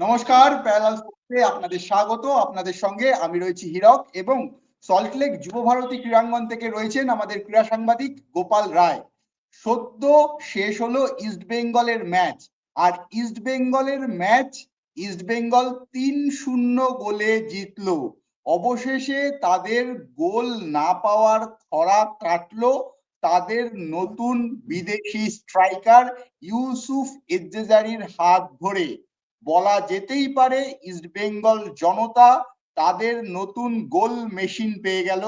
নমস্কার, প্যারালাল স্পোর্টসে আপনাদের স্বাগত। আপনাদের সঙ্গে আমি রয়েছি হীরক এবং সল্টলেক যুব ভারতী ক্রীড়াঙ্গন থেকে রয়েছেন আমাদের ক্রীড়া সাংবাদিক গোপাল রায়। সদ্য শেষ হলো ইস্ট বেঙ্গলের ম্যাচ। আর ইস্ট বেঙ্গলের ম্যাচ, ইস্ট বেঙ্গল তিন শূন্য গোলে জিতল। অবশেষে তাদের গোল না পাওয়ার খরা কাটলো তাদের নতুন বিদেশি স্ট্রাইকার ইউসুফ এজ্জেজারির হাত ধরে। বলা যেতেই পারে ইস্ট বেঙ্গল জনতা তাদের নতুন গোল মেশিন পেয়ে গেল,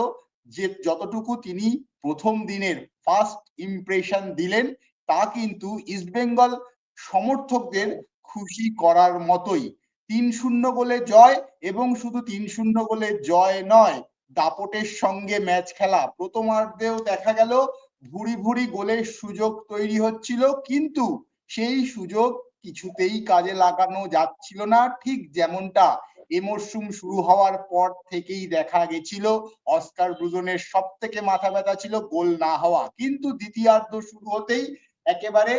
যে যতটুকু তিনি প্রথম দিনের ফার্স্ট ইমপ্রেশন দিলেন, তা কিন্তু ইস্ট বেঙ্গল সমর্থকদের খুশি করার মতোই। তিন শূন্য গোলে জয় এবং শুধু তিন শূন্য গোলে জয় নয়, দাপটের সঙ্গে ম্যাচ খেলা। প্রথমার্ধেও দেখা গেল, ভুরি ভুরি গোলের সুযোগ তৈরি হচ্ছিল, কিন্তু সেই সুযোগ কিছুতেই কাজে লাগানো যাচ্ছিল না। ঠিক যেমনটা এ মরশুম শুরু হওয়ার পর থেকেই দেখা গেছিল, অস্কার ব্রুজনের সব থেকে মাথা ব্যথা ছিল গোল না হওয়া। কিন্তু দ্বিতীয়ার্ধ শুরু হতেই একেবারে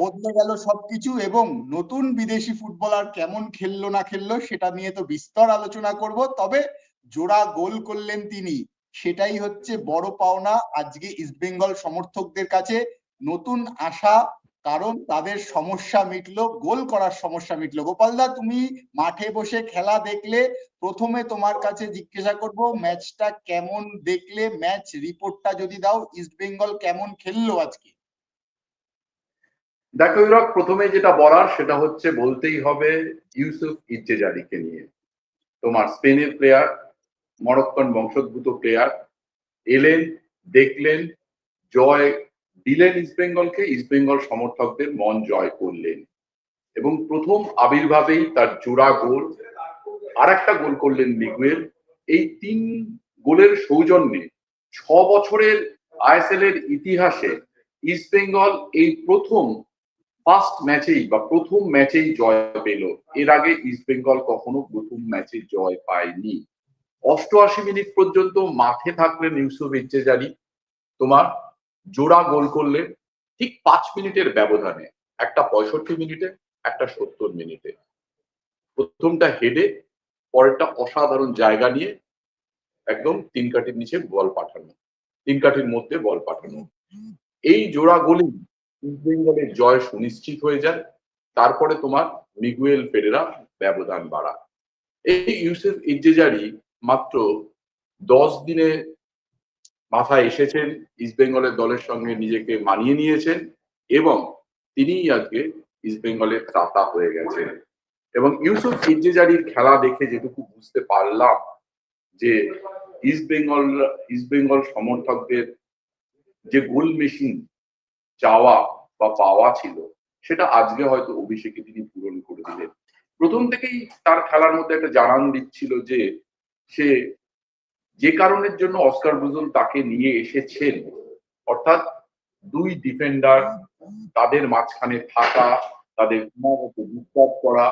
বদলে গেল সবকিছু এবং নতুন বিদেশি ফুটবলার কেমন খেললো না খেললো সেটা নিয়ে তো বিস্তর আলোচনা করব। তবে জোড়া গোল করলেন তিনি। সেটাই হচ্ছে বড় পাওনা আজকে ইস্টবেঙ্গল সমর্থকদের কাছে। নতুন আশা কারণ তাদের সমস্যা মিটলো, গোল করার সমস্যা মিটলো। গোপালদা, তুমি মাঠে বসে খেলা দেখলে প্রথমে তোমার কাছে জিজ্ঞাসা করব, ম্যাচটা কেমন দেখলে? ম্যাচ রিপোর্টটা যদি দাও ইস্টবেঙ্গল কেমন খেললো আজকে? দেখো ইউরক প্রথমে যেটা বলার সেটা হচ্ছে বলতেই হবে, ইউসুফ ইজ্জেজারিকে নিয়ে। তোমার স্পেনের প্লেয়ার মরক্কন বংশোদ্ভূত প্লেয়ার এলেন, দেখলেন, জয় দিলেন ইস্টবেঙ্গলকে ইস্টবেঙ্গল সমর্থকদের মন জয় করলেন। এবং প্রথম আবির্ভাবেই তার জোড়া গোল আর একটা গোল করলেন মিগুয়েল এই তিন গোলের সৌজন্যে ছ বছরের আইএসএল এর ইতিহাসে ইস্টবেঙ্গল এই প্রথম ফার্স্ট ম্যাচেই বা প্রথম ম্যাচেই জয় পেল। এর আগে ইস্টবেঙ্গল কখনো প্রথম ম্যাচে জয় পায়নি। অষ্টআশি মিনিট পর্যন্ত মাঠে থাকলেন ইউসুফ ইজ্জেজারি তোমার? জোড়া গোল করলেন ঠিক পাঁচ মিনিটের ব্যবধানে, একটা পঁয়ষট্টি মিনিটে, একটা সত্তর মিনিটে। প্রথমটা হেডে, পরেরটা অসাধারণ জায়গা নিয়ে একদম তিন কাঠির নিচে বল পাঠানো, তিন কাঠির মধ্যে বল পাঠানো। এই জোড়া গোলই ইস্ট বেঙ্গলের জয় সুনিশ্চিত হয়ে যায়, তারপরে তোমার মিগুয়েল পেরেরা ব্যবধান বাড়া এই ইউসুফ ইজ্জেজারি মাত্র দশ দিনে মাথায় এসেছেন ইস্ট বেঙ্গলের দলের সঙ্গে নিজেকে মানিয়ে নিয়েছেন এবং তিনিই আজকে ইস্ট বেঙ্গলের ত্রাতা হয়ে গেছেন। এবং ইউসুফ ইজ্জেজারির খেলা দেখে যেটুকু বুঝতে পারলাম যে ইস্ট বেঙ্গল ইস্ট বেঙ্গল সমর্থকদের যে গোল মেশিন চাওয়া বা পাওয়া ছিল, সেটা আজকে হয়তো অভিষেকে তিনি পূরণ করে দিলেন। প্রথম থেকেই তার খেলার মধ্যে একটা জানান দিচ্ছিল যে সে যে কারণের জন্য অস্কার ব্রুজন তাকে নিয়ে এসেছেন, অর্থাৎ দুই ডিফেন্ডার তাদের মাঝখানে থাকা, তাদের ডিস্টার্ব করা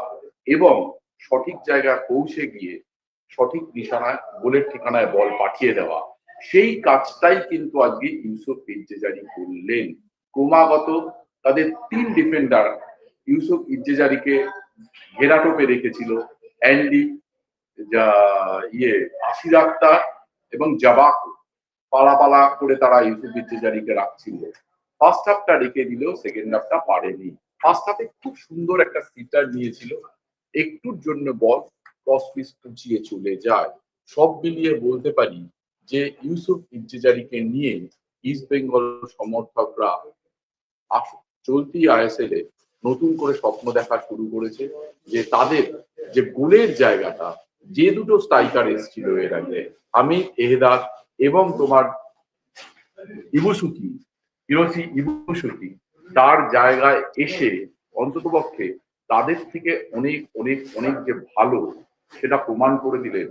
এবং সঠিক জায়গায় পৌঁছে গিয়ে সঠিক নিশানায়, গোলের ঠিকানায় বল পাঠিয়ে দেওয়া। সেই কাজটাই কিন্তু আজকে ইউসুফ ইজ্জেজারি করলেন। ক্রমাগত তাদের তিন ডিফেন্ডার ইউসুফ ইজ্জেজারিকে ঘেরাটোপে রেখেছিল। অ্যান্ডি, যা ইয়ে আশির আক্তার এবং জাবাক পালা পালা করে তারা ইউসুফ ইজ্জেজারিকে রাখছিল। ফার্স্ট হাফটা রেখে দিলেও সেকেন্ড হাফটা পারেনি। ফার্স্ট হাফে খুব সুন্দর একটা সিটার নিয়েছিল। একটুর জন্য বল ক্রস পিস কুচিয়ে চলে যায়। সব মিলিয়ে বলতে পারি যে ইউসুফ ইজ্জেজারিকে নিয়ে ইস্ট বেঙ্গল সমর্থকরা চলতি আইএসএল এ নতুন করে স্বপ্ন দেখা শুরু করেছে যে তাদের যে গোলের জায়গাটা যে দুটো স্ট্রাইকার এসেছিল এর আগে আমি এহেদার এবং তোমার ইবুসুকি ইবুসুকি, তার জায়গায় এসে অন্ততপক্ষে তাদের থেকে অনেক অনেক অনেক যে ভালো সেটা প্রমাণ করে দিলেন।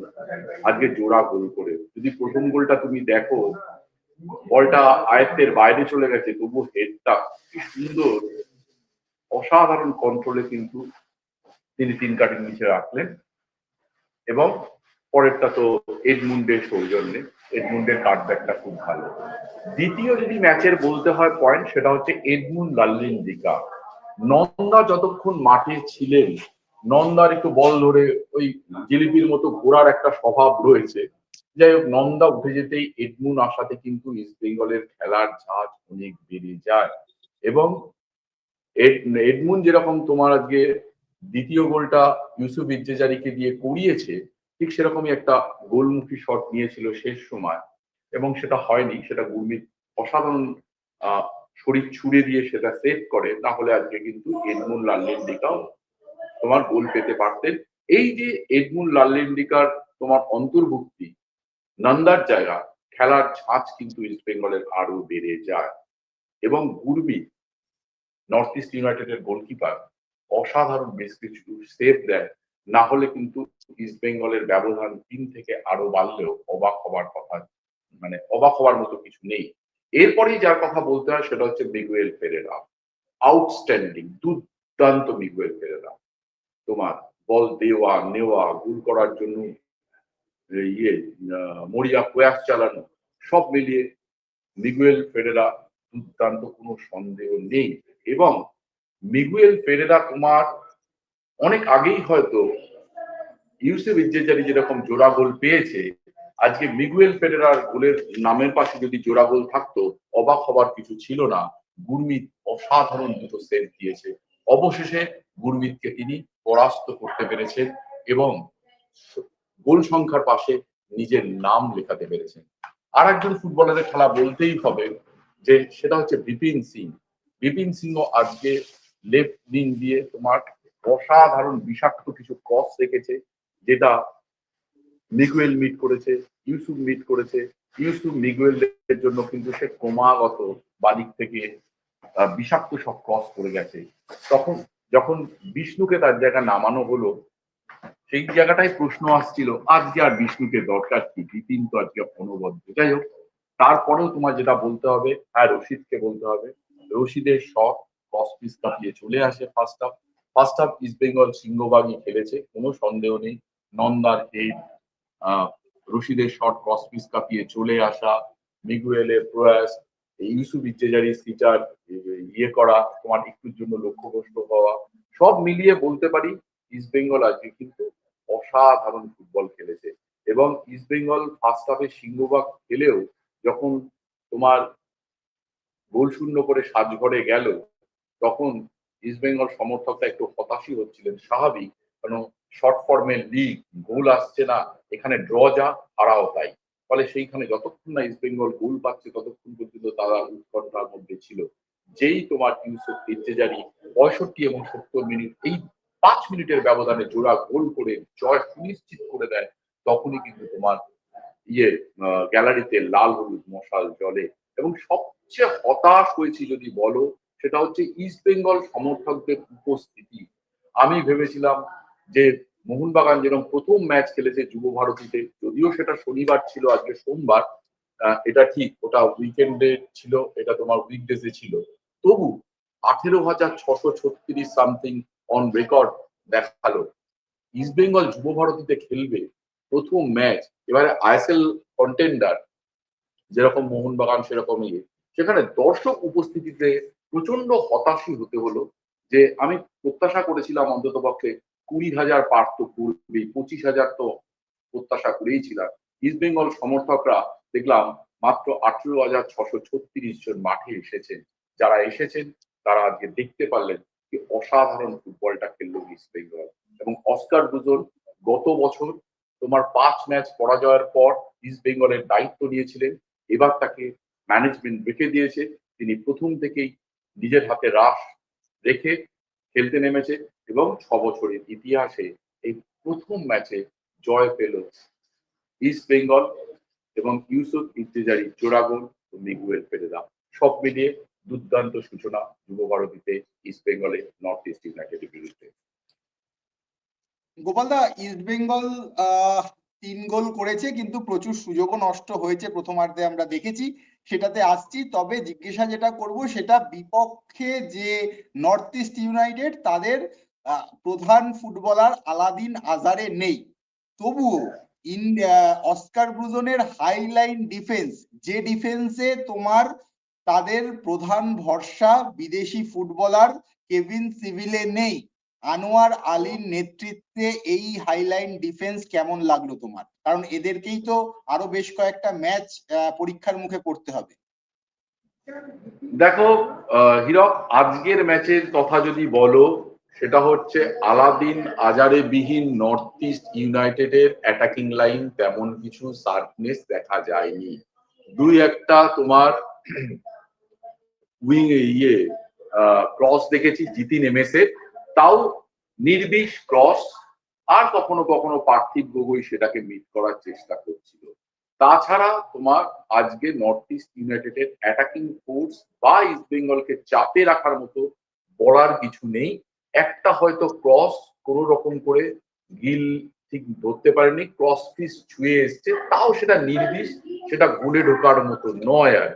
আজকে জোড়া গোল করে। যদি প্রথম গোলটা তুমি দেখো, বলটা আয়ত্তের বাইরে চলে গেছে, তবু হেডটা সুন্দর। অসাধারণ কন্ট্রোলে কিন্তু তিনি তিন কাটির নিচে রাখলেন। এবং পরেরটা তো এডমুন্ডের সৌজন্যে, এডমুন্ডের কাটব্যাকটা খুব ভালো। দ্বিতীয় যদি ম্যাচের বলতে হয় পয়েন্ট সেটা হচ্ছে এডমুন্ড লাল্লিন দিকা নন্দা যতক্ষণ মাঠে ছিলেন, নন্দার একটু বল ধরে ওই জিলিপির মতো ঘোরার একটা স্বভাব রয়েছে। যাই হোক, নন্দা উঠে যেতেই এডমুন আসাতে কিন্তু ইস্ট বেঙ্গলের খেলার ঝাঁজ অনেক বেড়ে যায়। এবং এড- এডমুন যেরকম তোমার আজকে দ্বিতীয় গোলটা ইউসুফ ইজ্জেজারিকে দিয়ে করিয়েছে, ঠিক সেরকমই একটা গোলমুখী শট নিয়েছিল শেষ সময় এবং সেটা হয়নি, সেটা গুরমিত অসাধারণ শরীর ছুড়ে দিয়ে সেটা সেভ করে, তাহলে আজকে কিন্তু এডমুন লাল্লেন্ডিকাও তোমার গোল পেতে পারতেন। এই যে এডমুন লাল্লেন্ডিকার তোমার অন্তর্ভুক্তি, নন্দার জায়গা, খেলার ঝাঁজ কিন্তু ইস্ট বেঙ্গলের আরও বেড়ে যায়। এবং গুরমিত, নর্থ ইস্ট ইউনাইটেডের গোলকিপার অসাধারণ বেশ কিছু সেভ দেয়, না হলে কিন্তু ইস্ট বেঙ্গলের ব্যবধান তিন থেকে আরও বাড়লেও অবাক হবার কথা মানে অবাক হওয়ার মতো কিছু নেই। এরপরেই যার কথা বলতে হয় সেটা হচ্ছে মিগুয়েল ফেরেরা আউটস্ট্যান্ডিং দুর্দান্ত মিগুয়েল ফেরেরা তোমার বল দেওয়া, নেওয়া, গোল করার জন্য ইয়ে মরিয়া প্রয়াস চালানো, সব মিলিয়ে মিগুয়েল ফেরেরা দুর্দান্ত কোনো সন্দেহ নেই। এবং মিগুয়েল ফেরেরা তোমার অনেক আগেই হয়তো ইউসুফ ইজ্জেজারি যেরকম জোড়া গোল পেয়েছে, আজকে মিগুয়েল ফেরেরার গোলের নামের পাশে যদি জোড়া গোল থাকতো, অবাক হবার কিছু ছিল না। গুরমিত অসাধারণ দুটো সেভ দিয়েছে। অবশেষে গুরমিতকে তিনি পরাস্ত করতে পেরেছেন এবং গোল সংখ্যার পাশে নিজের নাম লেখাতে পেরেছেন। আর একজন ফুটবলারের খেলা বলতেই হবে যে, সেটা হচ্ছে বিপিন সিং। বিপিন সিংহ আজকে লেফট দিয়ে তোমার অসাধারণ বিষাক্ত কিছু ক্রস রেখেছে, যেটা মিগুয়েল মিট করেছে, ইউসুফ মিট করেছে। ইউসুফ মিগুয়েলের জন্য কিন্তু সে ক্রমাগত বাদিক থেকে বিষাক্ত সব ক্রস করে গেছে। তখন, যখন বিষ্ণুকে তার জায়গা নামানো হলো, সেই জায়গাটায় প্রশ্ন আসছিল, আজকে আর বিষ্ণুকে দরকার কি? বিপিন তো আজকে অনবদ্য। যাই হোক, তারপরেও তোমার যেটা বলতে হবে হ্যাঁ রশিদকে বলতে হবে। রশিদের শট ক্রস পিস কাটিয়ে চলে আসে first half first half East Bengal সিংহবাগই খেলেছে, কোনো সন্দেহ নেই। নন্দার হেড রশিদের শট ক্রস পিস কাপিয়ে চলে আসা, মিগুয়েলের প্রয়াস ইউসুফ ইজ্জেজারি সিটার ইয়ে করা, তোমার একটুর জন্য লক্ষ্যভ্রষ্ট হওয়া, সব মিলিয়ে বলতে পারি ইস্ট বেঙ্গল আজকে কিন্তু অসাধারণ ফুটবল খেলেছে। এবং ইস্ট বেঙ্গল ফার্স্ট হাফে সিংহবাগ খেলেও যখন তোমার গোল শূন্য করে সাজঘরে গেল তখন ইস্ট বেঙ্গল সমর্থকরা একটু হতাশই হচ্ছিলেন, স্বাভাবিক। কারণ শর্ট ফর্মের লিগ গোল আসছে না, এখানে ড্র যা, হারাও তাই। ফলে সেইখানে যতক্ষণ না ইস্ট বেঙ্গল গোল পাচ্ছে, ততক্ষণ পর্যন্ত তারা উৎকণ্ঠার মধ্যে ছিল। যেই তোমার ইউসুফ ইন্তেজারি পঁয়ষট্টি এবং সত্তর মিনিট এই পাঁচ মিনিটের ব্যবধানে জোড়া গোল করে জয় সুনিশ্চিত করে দেয়, তখনই কিন্তু তোমার ইয়ে গ্যালারিতে লাল হলুদ মশাল জলে এবং সবচেয়ে হতাশ হয়েছি যদি বলো সেটা হচ্ছে ইস্ট বেঙ্গল সমর্থকদের উপস্থিতি। আমি ভেবেছিলাম যে মোহনবাগান যেরকম প্রথম ম্যাচ খেলেছে যুব ভারতীতে, যদিও সেটা শনিবার ছিল, আজকে সোমবার এটা ঠিক, ওটা উইকেন্ডে ছিল, এটা তোমার উইকডেজে ছিল। তবু আঠেরো হাজার ছশো ছত্রিশ সামথিং অন রেকর্ড দেখাল। ইস্ট বেঙ্গল যুব ভারতীতে খেলবে প্রথম ম্যাচ এবারে আইএসএল কন্টেন্ডার যেরকম মোহনবাগান সেরকম ইয়ে সেখানে দর্শক উপস্থিতিতে প্রচণ্ড হতাশই হতে হলো যে আমি প্রত্যাশা করেছিলাম অন্তত পক্ষে কুড়ি হাজার পার তো করবেই, পঁচিশ হাজার তো প্রত্যাশা করেই ছিলাম। ইস্ট বেঙ্গল সমর্থকরা দেখলাম মাত্র আঠেরো হাজার ছশো ছত্রিশ জন মাঠে এসেছেন। যারা এসেছেন, তারা আজকে দেখতে পারলেন যে অসাধারণ ফুটবলটা খেললো ইস্ট বেঙ্গল এবং অস্কার দুজন গত বছর তোমার পাঁচ ম্যাচ পরাজয়ের পর ইস্ট বেঙ্গলের দায়িত্ব নিয়েছিলেন। এবার তাকে ম্যানেজমেন্ট রেখে দিয়েছে। তিনি প্রথম থেকেই নিজের হাতে রাশ রেখে খেলতে নেমেছে এবং ছ বছরের ইতিহাসে এই প্রথম ম্যাচে জয় পেল ইস্ট বেঙ্গল এবং ইউসুফ ইন্তেজারি জোড়াগোল ও মিগুয়েল পেরেরা সব মিলিয়ে দুর্দান্ত সূচনা যুব ভারতীতে ইস্ট বেঙ্গলে নর্থ ইস্ট ইউনাইটেডের বিরুদ্ধে। গোপালদা ইস্ট বেঙ্গল তিন গোল করেছে, কিন্তু প্রচুর সুযোগও নষ্ট হয়েছে, প্রথমার্ধে আমরা দেখেছি। সেটাতে আসছি। তবে জিজ্ঞাসা যেটা করব, সেটা বিপক্ষে যে নর্থ ইস্ট ইউনাইটেড তাদের প্রধান ফুটবলার আলাদিন আজারে নেই। তবুও ইন অস্কার ব্রুজনের হাইলাইন ডিফেন্স, যে ডিফেন্সে তোমার তাদের প্রধান ভরসা বিদেশি ফুটবলার কেভিন সিভিলে নেই। আনোয়ার আলীর নেতৃত্বে এই হাইলাইন ডিফেন্স কেমন লাগল তোমার? কারণ এদেরকেই তো আরও বেশ কয়েকটা ম্যাচ পরীক্ষার মুখে পড়তে হবে। দেখো হীরক, আজকের ম্যাচের কথা যদি বলো, সেটা হচ্ছে আলাদিন আজারে বিহীন নর্থ ইস্ট ইউনাইটেডের অ্যাটাকিং লাইন তেমন কিছু শার্পনেস দেখা যায়নি। দুই একটা তোমার উইং ইয়ে ক্রস দেখেছি জিতিন এমএসের তাও নির্বিষ ক্রস, আর কখনো কখনো পার্থিব গগৈ সেটাকে মিট করার চেষ্টা করছিল। তাছাড়া তোমার আজকে নর্থ ইস্ট ইউনাইটেডের অ্যাটাকিং ফোর্স বা ইস্ট বেঙ্গলকে চাপে রাখার মতো বলার কিছু নেই। একটা হয়তো ক্রস কোনো রকম করে গিল ঠিক ধরতে পারেনি, ক্রস পিস ছুঁয়ে এসছে, তাও সেটা নির্বিষ, সেটা গুলে ঢোকার মতো নয় আর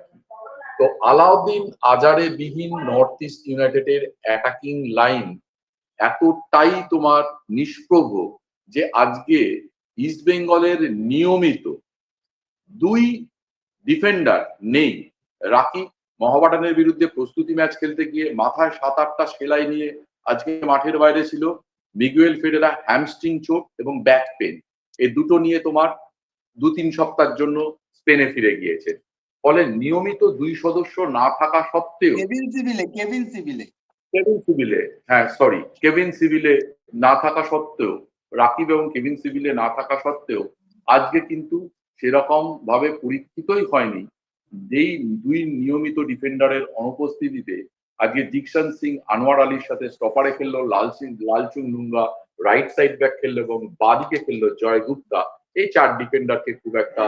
তো আলাউদ্দিন আজারে বিহীন নর্থ ইস্ট ইউনাইটেডের অ্যাটাকিং লাইন এতটাই তোমার নিষ্প্রভ যে আজকে ইস্ট বেঙ্গলের নিয়মিত দুই ডিফেন্ডার নেই। রাকিব মহাবাটানের বিরুদ্ধে প্রস্তুতি ম্যাচ খেলতে গিয়ে মাথায় সাত আটটা সেলাই নিয়ে আজকে মাঠের বাইরে ছিল মিগুয়েল ফেডেরা হ্যামস্ট্রিং চোট এবং ব্যাক পেন এই দুটো নিয়ে তোমার দু তিন সপ্তাহের জন্য স্পেনে ফিরে গিয়েছে। ফলে নিয়মিত দুই সদস্য না থাকা সত্ত্বেও কেভিন সিভিলে কেভিন সিভিলে কেভিন সিভিলে হ্যাঁ সরি কেভিন সিভিলে না থাকা সত্ত্বেও, রাকিব এবং কেভিন সিভিলে না থাকা সত্ত্বেও আজকে কিন্তু সেরকম ভাবে পরীক্ষিতই হয়নি। যেই দুই নিয়মিত ডিফেন্ডারের অনুপস্থিতিতে আজকে দিকশান সিং আনোয়ার আলীর সাথে স্টপারে খেললো, লাল সিং Lalchungnunga right side back খেললো এবং বাদিকে খেললো জয় গুপ্তা। এই চার ডিফেন্ডারকে খুব একটা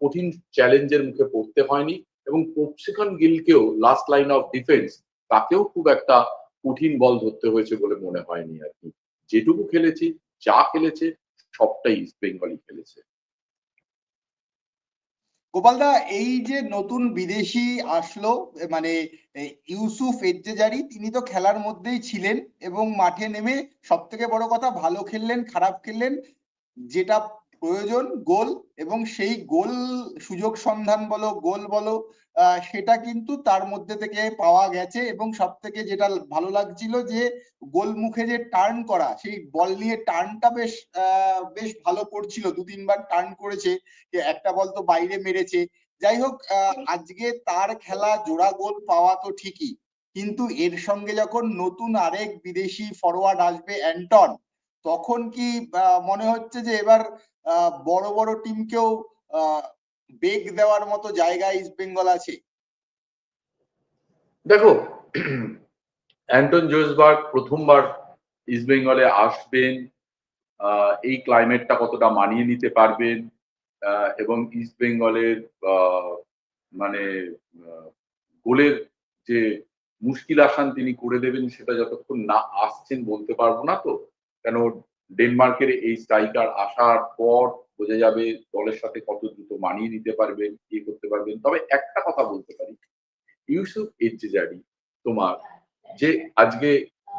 কঠিন চ্যালেঞ্জের মুখে পড়তে হয়নি এবং প্রশিক্ষণ গিলকেও লাস্ট লাইন অফ ডিফেন্স তাকেও খুব একটা কঠিন বল ধরতে হয়েছে বলে মনে হয়নি আর কি। যেটুকু খেলেছি, যা খেলেছে, সবটাই ইস্ট বেঙ্গলই খেলেছে। গোপালদা এই যে নতুন বিদেশি আসলো মানে ইউসুফ এজ্জেজারি তিনি তো খেলার মধ্যেই ছিলেন এবং মাঠে নেমে সব থেকে বড় কথা, ভালো খেললেন, খারাপ খেললেন, যেটা প্রয়োজন গোল এবং সেই গোল সুযোগ সন্ধান বলো, গোল বলো সেটা কিন্তু তার মধ্যে থেকে পাওয়া গেছে এবং সব থেকে যেটা ভালো লাগছিল যে গোল মুখে যে টার্ন করা, সেই বল নিয়ে টার্নটা বেশ বেশ ভালো করছিল। দু তিনবার টার্ন করেছে একটা বল তো বাইরে মেরেছে। যাই হোক আজকে তার খেলা জোড়া গোল পাওয়া তো ঠিকই। কিন্তু এর সঙ্গে যখন নতুন আরেক বিদেশি ফরওয়ার্ড আসবে অ্যান্টন, তখন কি মনে হচ্ছে যে এবার বড় বড় টিমকেও বেগ দেওয়ার মতো জায়গা ইস্ট বেঙ্গল আছে। দেখো অ্যান্টন জোসবার্গ প্রথমবার ইস্ট বেঙ্গলে আসবেন এই ক্লাইমেটটা কতটা মানিয়ে নিতে পারবেন এবং ইস্ট বেঙ্গলের মানে গোলের যে মুশকিল আসান তিনি করে দেবেন সেটা যতক্ষণ না আসছেন বলতে পারব না তো, কেন ডেনমার্কের এই স্ট্রাইকার আসার পর বোঝা যাবে দলের সাথে কত দ্রুত মানিয়ে নিতে পারবেন ইয়ে করতে পারবেন। তবে একটা কথা বলতে পারি। ইউসুফ এজ্জেজারি তোমার যে আজকে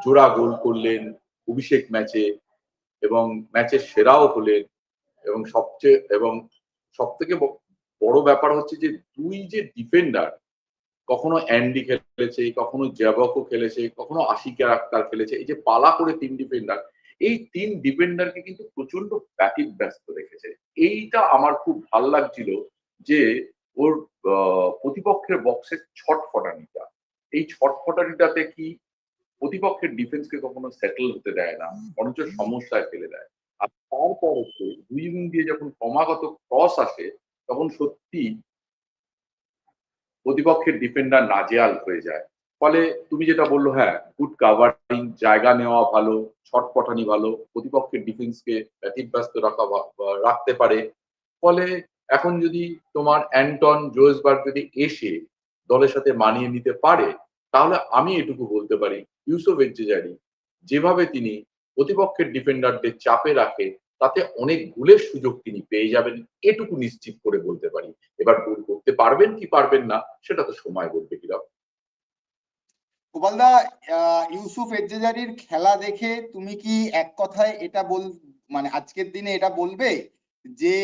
জোড়া গোল করলেন অভিষেক ম্যাচে এবং ম্যাচের সেরাও হলেন এবং সবচেয়ে, এবং সব থেকে বড় ব্যাপার হচ্ছে যে দুই যে ডিফেন্ডার কখনো অ্যান্ডি খেলেছে, কখনো জ্যাবকও খেলেছে, কখনো আশিকা আক্তার খেলেছে, এই যে পালা করে তিন ডিফেন্ডার এই তিন ডিফেন্ডারকে কিন্তু প্রচণ্ড ব্যাটিক ব্যস্ত রেখেছে। এইটা আমার খুব ভালো লাগছিল যে ওর প্রতিপক্ষের বক্সের ছটফটানিটা। এই ছটফটানিটাতে কি প্রতিপক্ষের ডিফেন্সকে কখনো সেটেল হতে দেয় না বরঞ্চ সমস্যায় ফেলে দেয়। আর তারপর হচ্ছে দুই উইং দিয়ে যখন ক্রমাগত ক্রস আসে তখন সত্যি প্রতিপক্ষের ডিফেন্ডার নাজেয়াল হয়ে যায়। ফলে তুমি যেটা বলল হ্যাঁ গুড কাভারিং জায়গা নেওয়া ভালো, ছটপটানি ভালো, প্রতিপক্ষের ডিফেন্সকে ব্যতিব্যস্ত রাখা রাখতে পারে। ফলে এখন যদি তোমার অ্যান্টন জোয়েসবার্গ যদি এসে দলের সাথে মানিয়ে নিতে পারে, তাহলে আমি এটুকু বলতে পারি, ইউসুফ এজ্জেজারি যেভাবে তিনি প্রতিপক্ষের ডিফেন্ডারদের চাপে রাখে, তাতে অনেক গোলের সুযোগ তিনি পেয়ে যাবেন, এটুকু নিশ্চিত করে বলতে পারি। এবার গোল করতে পারবেন কি পারবেন না, সেটা তো সময় বলবে কীরকম। গোপালদা ইউসুফ এজ্জেজারির খেলা দেখে তুমি কি এক কথায় এটা বল মানে আজকের দিনে এটা বলবে যে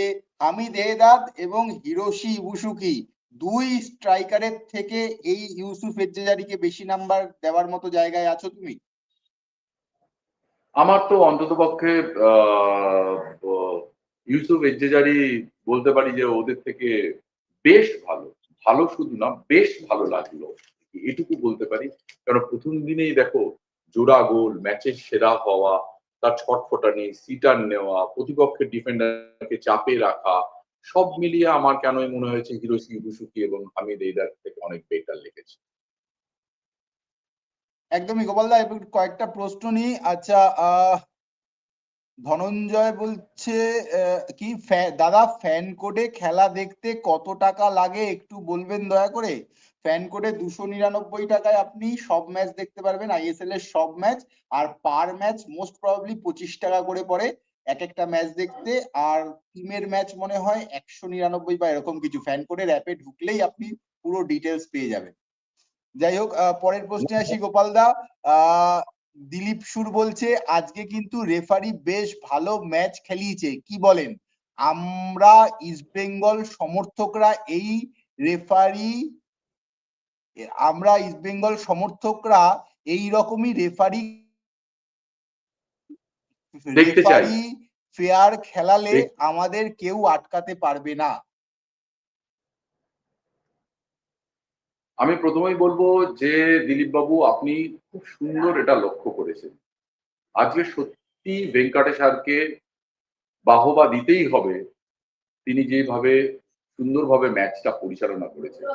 হামিদ এহদাদ এবং হিরোশি ইবুসুকি দুই স্ট্রাইকারের থেকে এই ইউসুফ এজ্জেজারিকে বেশি নাম্বার দেওয়ার মতো জায়গায় আছো তুমি? আমার তো অন্তত পক্ষে ইউসুফ এজ্জেজারি বলতে পারি যে ওদের থেকে বেশ ভালো ভালো শুধু না, বেশ ভালো লাগল। এটুকু বলতে পারি। কারণ প্রথম দিনেই দেখো জোড়া গোল ম্যাচের সেরা হওয়া, তার ছটফটানি, সিটার নেওয়া প্রতিপক্ষের ডিফেন্ডারকে চাপে রাখা, সব মিলিয়ে আমার কেনই মনে হয়েছে হিরোশি, ইবুসুকি এবং হামিদ এইদার থেকে অনেক বেটার লেগেছে। একদমই গোপালদা, এবার কয়েকটা প্রশ্ন নিই। আচ্ছা ধনঞ্জয় বলছে কি দাদা, ফ্যান কোডে খেলা দেখতে কত টাকা লাগে একটু বলবেন দয়া করে? ফ্যান কোডে দুশো নিরানব্বই টাকায় আপনি সব ম্যাচ দেখতে পারবেন আইএসএল এর সব ম্যাচ আর পার ম্যাচ মোস্ট প্রবাবলি পঁচিশ টাকা করে পড়ে। এক একটা ম্যাচ দেখতে, আর টিমের ম্যাচ মনে হয় একশো নিরানব্বই বা এরকম কিছু। ফ্যান কোডের অ্যাপে ঢুকলেই আপনি পুরো ডিটেলস পেয়ে যাবেন। যাই হোক পরের প্রশ্নে আসি গোপালদা আহ, দিলীপ সুর বলছে, আজকে কিন্তু রেফারি বেশ ভালো ম্যাচ খেলিয়েছে। কি বলেন? আমরা ইস্ট বেঙ্গল সমর্থকরা এই রেফারি আমরা ইস্ট বেঙ্গল সমর্থকরা এই রকমই রেফারি চাই। রেফারি ফেয়ার খেলালে আমাদের কেউ আটকাতে পারবে না। আমি প্রথমেই বলব যে দিলীপ বাবু আপনি খুব সুন্দর এটা লক্ষ্য করেছেন। আজকে সত্যি ভেঙ্কটেশ্বরকে বাহবা দিতেই হবে। তিনি যেভাবে সুন্দরভাবে ম্যাচটা পরিচালনা করেছেন।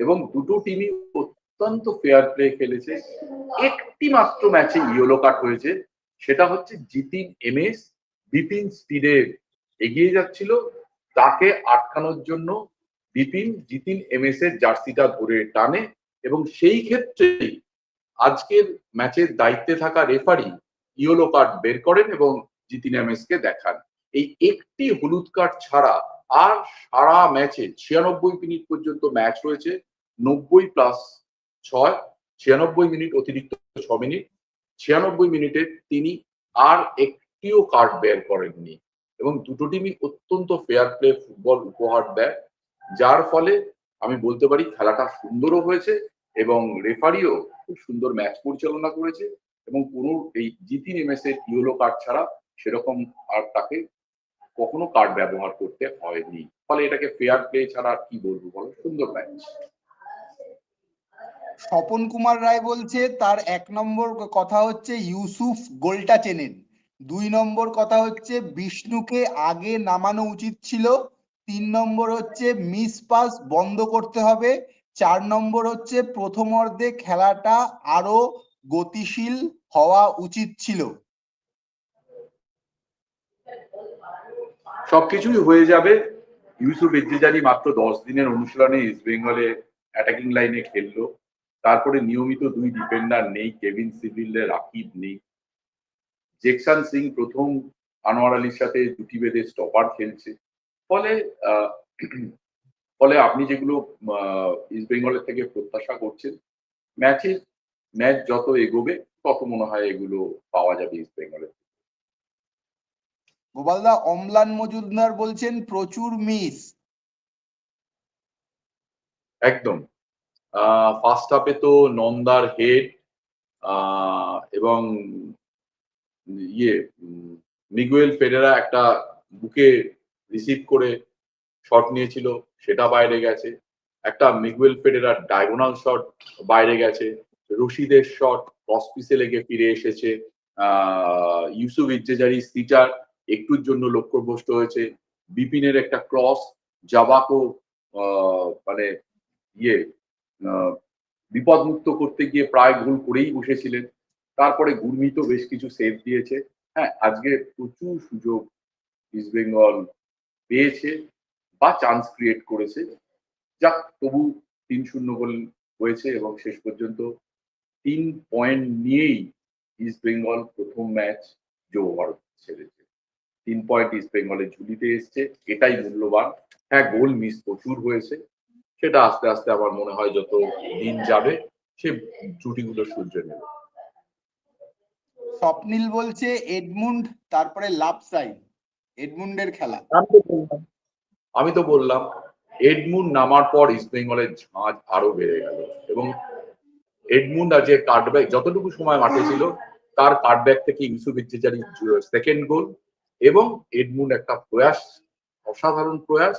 এবং দুটো টিমই অত্যন্ত ফেয়ার প্লে খেলেছে। একটি মাত্র ম্যাচে ইয়েলো কার্ড হয়েছে। সেটা হচ্ছে জিতিন এমএস, বিপিন স্পিডে এগিয়ে যাচ্ছিল। তাকে আটকানোর জন্য বিপিন জিতিন এমএস এর জার্সিটা ধরে টানে এবং সেই ক্ষেত্রেই আজকের ম্যাচের দায়িত্বে থাকা রেফারি ইয়েলো কার্ড বের করেন এবং জিতিন এমএস কে দেখান। এই একটি হলুদ কার্ড ছাড়া আর সারা ম্যাচে ছিয়ানব্বই মিনিট পর্যন্ত ম্যাচ রয়েছে, নব্বই প্লাস ছয়, ছিয়ানব্বই মিনিট অতিরিক্ত ছ মিনিট, ছিয়ানব্বই মিনিটে তিনি আর একটিও কার্ড বের করেননি এবং দুটো টিমই অত্যন্ত ফেয়ার প্লে ফুটবল উপহার দেয়, যার ফলে আমি বলতে পারি খেলাটা সুন্দরও হয়েছে এবং রেফারিও খুব সুন্দর ম্যাচ পরিচালনা করেছে এবং কোনো এই এমএস এর ইয়েলো কার্ড ছাড়া সেরকম আর তাকে কখনো কার্ড ব্যবহার করতে হয়নি। ফলে এটাকে ফেয়ার প্লে ছাড়া আর কি বলব বলো? সুন্দর ম্যাচ স্বপন কুমার রায় বলছে, তার এক নম্বর কথা হচ্ছে, ইউসুফ গোলটা চেনেন। দুই নম্বর কথা হচ্ছে, বিষ্ণুকে আগে নামানো উচিত ছিল। তিন নম্বর হচ্ছে মিস পাস বন্ধ করতে হবে। চার নম্বর হচ্ছে, প্রথম অর্ধে খেলাটা আরও গতিশীল হওয়া উচিত ছিল। সবকিছুই হয়ে যাবে। ইউসুফ এজ্জেজারি মাত্র দশ দিনের অনুশীলনে ইস্ট বেঙ্গলে অ্যাটাকিং লাইনে খেললো। তারপরে নিয়মিত দুই ডিফেন্ডার নেই কেভিন সিভিলে রাকিব নেই। জেকসান সিং প্রথম আনোয়ার আলীর সাথে জুটি বেঁধে স্টপার খেলছে। ফলে ফলে আপনি যেগুলো ইস্ট বেঙ্গলের থেকে প্রত্যাশা করছেন ম্যাচে ম্যাচ যত এগোবে, তত মনে হয় এগুলো পাওয়া যাবে ইস্ট বেঙ্গলের গোপালদা, অম্লান মজুমদার বলছেন প্রচুর মিস একদম। ফার্স্ট হাফে তো নন্দার হেড এবং ইয়ে মিগুয়েল ফেডেরা একটা বুকে রিসিভ করে শট নিয়েছিল, সেটা বাইরে গেছে। একটা মিগুয়েল ফেডেরার ডায়াগোনাল শট বাইরে গেছে। রশিদের শট ক্রস পিসে লেগে ফিরে এসেছে ইউসুফ ইজ্জেজারি সিটার একটুর জন্য লক্ষ্যভ্রষ্ট হয়েছে। বিপিনের একটা ক্রস, জাবাকো মানে ইয়ে বিপদমুক্ত করতে গিয়ে প্রায় গোল করেই বসেছিলেন। তারপরে গুরমিত বেশ কিছু সেভ দিয়েছে। হ্যাঁ আজকে প্রচুর সুযোগ ইস্ট বেঙ্গল পেয়েছে বা চান্স ক্রিয়েট করেছে। যাক, তবু তিন শূন্য গোল হয়েছে এবং শেষ পর্যন্ত তিন পয়েন্ট নিয়েই ইস্ট বেঙ্গল প্রথম ম্যাচ ভারত ছেড়েছে। তিন পয়েন্ট ইস্ট বেঙ্গলের ঝুলিতে এসছে এটাই মূল্যবান। হ্যাঁ গোল মিস প্রচুর হয়েছে। সেটা আস্তে আস্তে আমার মনে হয় যত দিন যাবে সে ত্রুটিগুলো সূর্য নেবে। স্বপ্নিল বলছে এডমুন্ড তারপরে লাভ সাইড এডমুন্ডের খেলা। আমি তো বললাম আমি তো বললাম এডমুন নামার পর ইস্ট বেঙ্গলের ঝাঁজ আরও বেড়ে গেল। এবং এডমুন আর যে কাটব্যাক যতটুকু সময় মাঠে ছিল তার কাটব্যাক থেকে ইউসুফ ইচ্ছেচারি সেকেন্ড গোল এবং এডমুন একটা প্রয়াস, অসাধারণ প্রয়াস,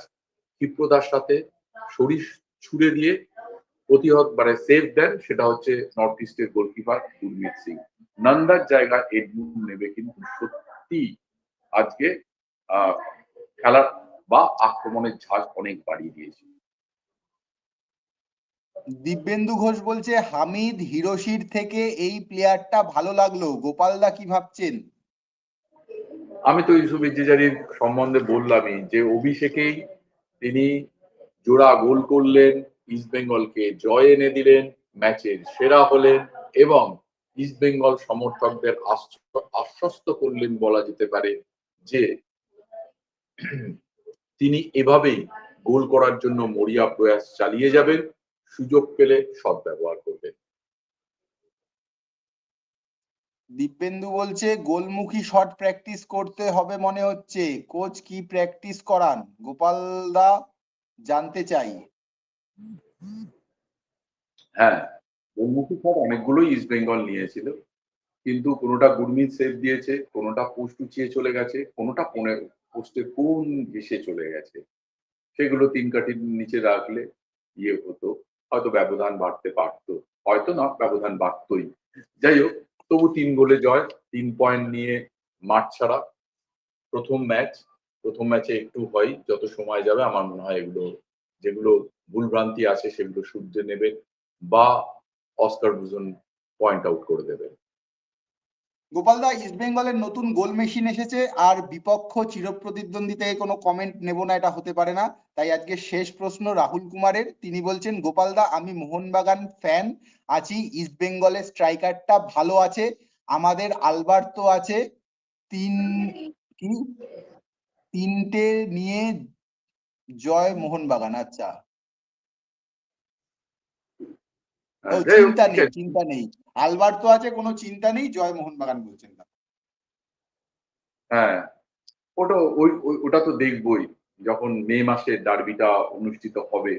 ক্ষিপ্রতার সাথে শরীর ছুড়ে দিয়ে প্রতিহত মানে সেভ দেন, সেটা হচ্ছে নর্থ ইস্টের গোলকিপার গুরমিত সিং। নন্দার জায়গা এডমুন নেবে কিন্তু সত্যি আজকে খেলার বা আক্রমণের ঝাঁজ অনেক বাড়িয়ে দিয়েছে। দিব্যেন্দু ঘোষ বলছে, হামিদ হিরোশির থেকে এই প্লেয়ারটা ভালো লাগল। গোপালদা কি ভাবছেন? আমি তো ইউসুফ ইজ্জেজারির সম্বন্ধে বললামই যে অভিষেকেই তিনি জোড়া গোল করলেন, ইস্ট বেঙ্গলকে জয় এনে দিলেন, ম্যাচের সেরা হলেন এবং ইস্ট বেঙ্গল সমর্থকদের আশ্বস্ত করলেন বলা যেতে পারে যে তিনি এভাবেই গোল করার জন্য মরিয়া প্রয়াস চালিয়ে যাবেন, সুযোগ পেলে সদ্ব্যবহার করবেন। দিব্যেন্দু বলছে, গোলমুখী শট প্র্যাকটিস করতে হবে মনে হচ্ছে। কোচ কি প্র্যাকটিস করান? গোপালদা জানতে চাই। হ্যাঁ গোলমুখী শট অনেকগুলোই ইস্ট বেঙ্গল নিয়েছিল। কিন্তু কোনোটা গুরমিত সেভ দিয়েছে, কোনোটা পোস্ট উঁচিয়ে চলে গেছে, কোনোটা কোণে পোস্টে কোন ঘেসে চলে গেছে, সেগুলো তিন কাঠির নিচে রাখলে ইয়ে হতো। হয়তো ব্যবধান বাড়তে পারতো। হয়তো না, ব্যবধান বাড়তোই। যাই হোক তবু তিন গোলে জয়, তিন পয়েন্ট নিয়ে মাঠ ছাড়া। প্রথম ম্যাচ প্রথম ম্যাচে একটু হয়, যত সময় যাবে আমার মনে হয় এগুলো, যেগুলো ভুলভ্রান্তি আছে সেগুলো শুদ্ধে নেবে বা অস্কার দুজন পয়েন্ট আউট করে দেবে। গোপালদা ইস্ট বেঙ্গলের নতুন গোল মেশিন এসেছে আর বিপক্ষ চিরপ্রতিদ্বন্দ্বী থেকে কোনো কমেন্ট নেব না এটা হতে পারে না। তাই আজকে শেষ প্রশ্ন রাহুল কুমারের। তিনি বলছেন গোপালদা আমি মোহনবাগান ফ্যান আছি ইস্ট বেঙ্গলের স্ট্রাইকারটা ভালো আছে আমাদের আলবার্তো আছে তিন কি? তিনটে নিয়ে জয় মোহনবাগান আচ্ছা। চিন্তা নেই চিন্তা নেই। আলবার্তো আছে কোনো চিন্তা নেই জয় মোহন বাগান বলছেন না হ্যাঁ ওটা ওই ওটা তো দেখবই যখন মে মাসে ডার্বিটা অনুষ্ঠিত হবে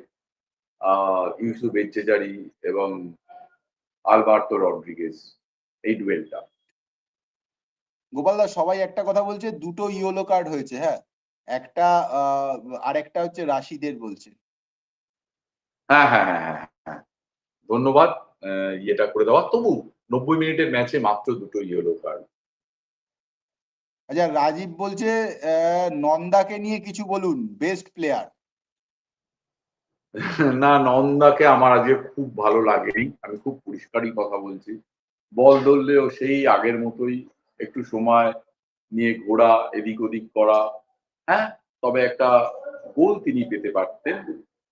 ইউসুফ এজ্জেজারি এবং আলবার্তো রড্রিগেজ এই ডুয়েলটা। গোপালদা সবাই একটা কথা বলছে দুটো ইয়েলো কার্ড হয়েছে হ্যাঁ? একটা আহ, আরেকটা হচ্ছে রাশিদের বলছে। হ্যাঁ হ্যাঁ হ্যাঁ হ্যাঁ হ্যাঁ ধন্যবাদ। আহ, ইয়েটা করে দেওয়া। তবু নব্বই মিনিটের ম্যাচে মাত্র দুটো ইয়েলো কার্ড আচ্ছা রাজীব বলছে নন্দাকে নিয়ে কিছু বলুন বেস্ট প্লেয়ার না নন্দাকে আমার আজকে খুব ভালো লাগেনি। আমি খুব পরিষ্কারই কথা বলছি। বল ধরলেও সেই আগের মতোই একটু সময় নিয়ে ঘোরা এদিক ওদিক করা। হ্যাঁ তবে একটা গোল তিনি পেতে পারতেন।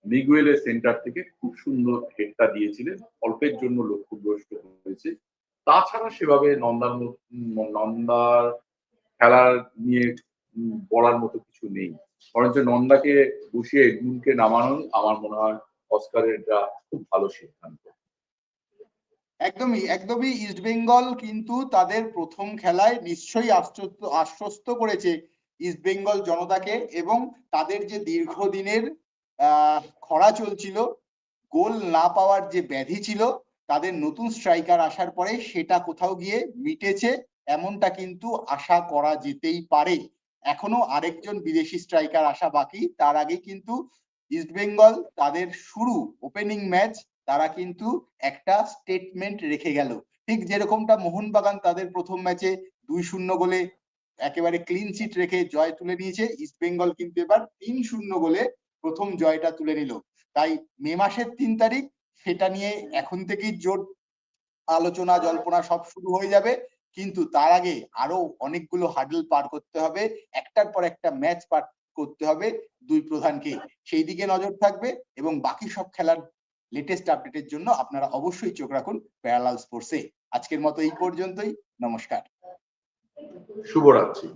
মিগুয়েলের সেন্টার থেকে খুব সুন্দর হেডটা দিয়েছিলেন। অল্পের জন্য লক্ষ্যভ্রষ্ট হয়েছে। তাছাড়া সেভাবে নন্দার নন্দার খেলার নিয়ে বলার মতো কিছু নেই। বরঞ্চ নন্দাকে বসিয়ে এডমুনকে নামানো আমার মনে হয় অস্কারের খুব ভালো সিদ্ধান্ত। একদমই একদমই ইস্ট বেঙ্গল কিন্তু তাদের প্রথম খেলায় নিশ্চয়ই আশ্বস্ত আশ্বস্ত করেছে ইস্ট বেঙ্গল জনতাকে এবং তাদের যে দীর্ঘদিনের খরা চলছিল, গোল না পাওয়ার যে ব্যাধি ছিল, তাদের নতুন স্ট্রাইকার আসার পরে সেটা কোথাও গিয়ে মিটেছে, এমনটা কিন্তু আশা করা যেতেই পারে। এখনও আরেকজন বিদেশি স্ট্রাইকার আসা বাকি, তার আগে কিন্তু ইস্ট বেঙ্গল তাদের শুরু ওপেনিং ম্যাচ তারা কিন্তু একটা স্টেটমেন্ট রেখে গেল। ঠিক যেরকমটা মোহনবাগান তাদের প্রথম ম্যাচে দুই শূন্য গোলে একেবারে ক্লিন চিট রেখে জয় তুলে নিয়েছে ইস্ট বেঙ্গল কিন্তু এবার তিন শূন্য গোলে প্রথম জয়টা তুলে নিল। তাই মে মাসের তিন তারিখ সেটা নিয়ে এখন থেকেই জোর আলোচনা, জল্পনা সব শুরু হয়ে যাবে। কিন্তু তার আগে আরও অনেকগুলো হাডল পার করতে হবে। একটার পর একটা ম্যাচ পার করতে হবে দুই প্রধানকে। সেই দিকে নজর থাকবে এবং বাকি সব খেলার লেটেস্ট আপডেটের জন্য আপনারা অবশ্যই চোখ রাখুন প্যারালাল স্পোর্টসে আজকের মতো এই পর্যন্তই। নমস্কার। শুভরাত্রি।